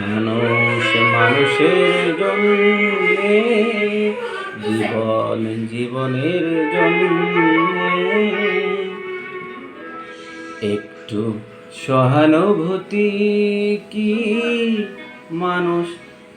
মানুষ মানুষের জন্যে জীবন জীবনের জন্যে। একটু সহানুভূতি কি মানুষ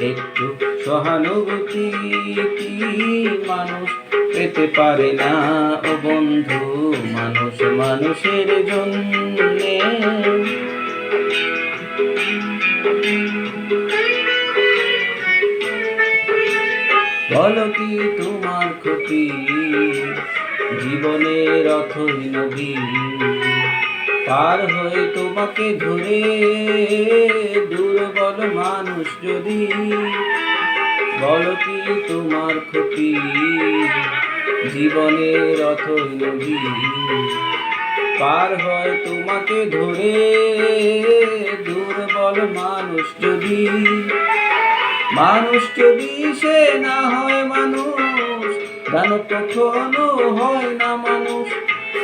একটু সহানুভূতি কি মানুষ পেতে পারে না? ও বন্ধু, মানুষ মানুষের জন্যে। বলো কি তোমার ক্ষতি? জীবনের অথই নদী পার হয়ে তোমাকে ধরে, দুর্বল মানুষ যদি বলো কি তোমার ক্ষতি? জীবনের অথই পার হয় তোমাকে ধরে, দুর্বল মানুষ যদি মানুষ যদি সে না হয় মানুষ, দানব কখনো হয় না মানুষ।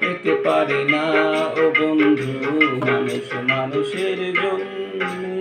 পেতে পারে না। ও বন্ধু মানুষ মানুষের জন্য